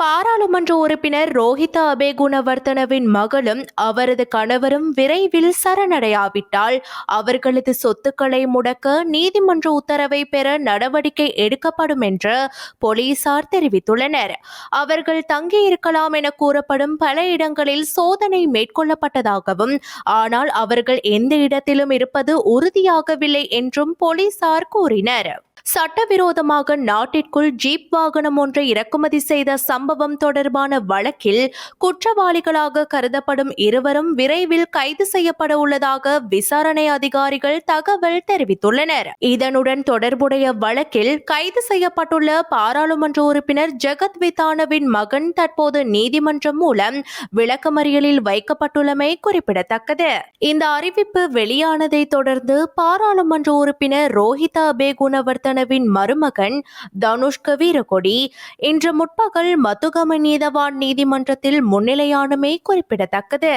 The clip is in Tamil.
பாராளுமன்ற உறுப்பினர் ரோஹித அபேகுணவர்த்தனவின் மகளும் அவரது கணவரும் விரைவில் சரணடையாவிட்டால் அவர்களது சொத்துக்களை முடக்க நீதிமன்ற உத்தரவை பெற நடவடிக்கை எடுக்கப்படும் என்று போலீசார் தெரிவித்துள்ளனர். அவர்கள் தங்கியிருக்கலாம் என கூறப்படும் பல இடங்களில் சோதனை மேற்கொள்ளப்பட்டதாகவும் ஆனால் அவர்கள் எந்த இடத்திலும் இருப்பது உறுதியாகவில்லை என்றும் போலீசார் கூறினர். சட்டவிரோதமாக நாட்டிற்குள் ஜீப் வாகனம் ஒன்றை இறக்குமதி செய்த சம்பவம் தொடர்பான வழக்கில் குற்றவாளிகளாக கருதப்படும் இருவரும் விரைவில் கைது செய்யப்பட உள்ளதாக விசாரணை அதிகாரிகள் தகவல் தெரிவித்துள்ளனர். இதனுடன் தொடர்புடைய வழக்கில் கைது செய்யப்பட்டுள்ள பாராளுமன்ற உறுப்பினர் ஜெகத் விதானவின் மகன் தற்போது நீதிமன்றம் மூலம் விளக்கமறியலில் வைக்கப்பட்டுள்ளமை குறிப்பிடத்தக்கது. இந்த அறிவிப்பு வெளியானதை தொடர்ந்து பாராளுமன்ற உறுப்பினர் ரோஹிதா அபேகுணவர்த்தனவின் மருமகன் தனுஷ்க வீரகொடி இன்று முற்பகல் மதுகம நீதவான் நீதிமன்றத்தில் முன்னிலையானமே குறிப்பிடத்தக்கது.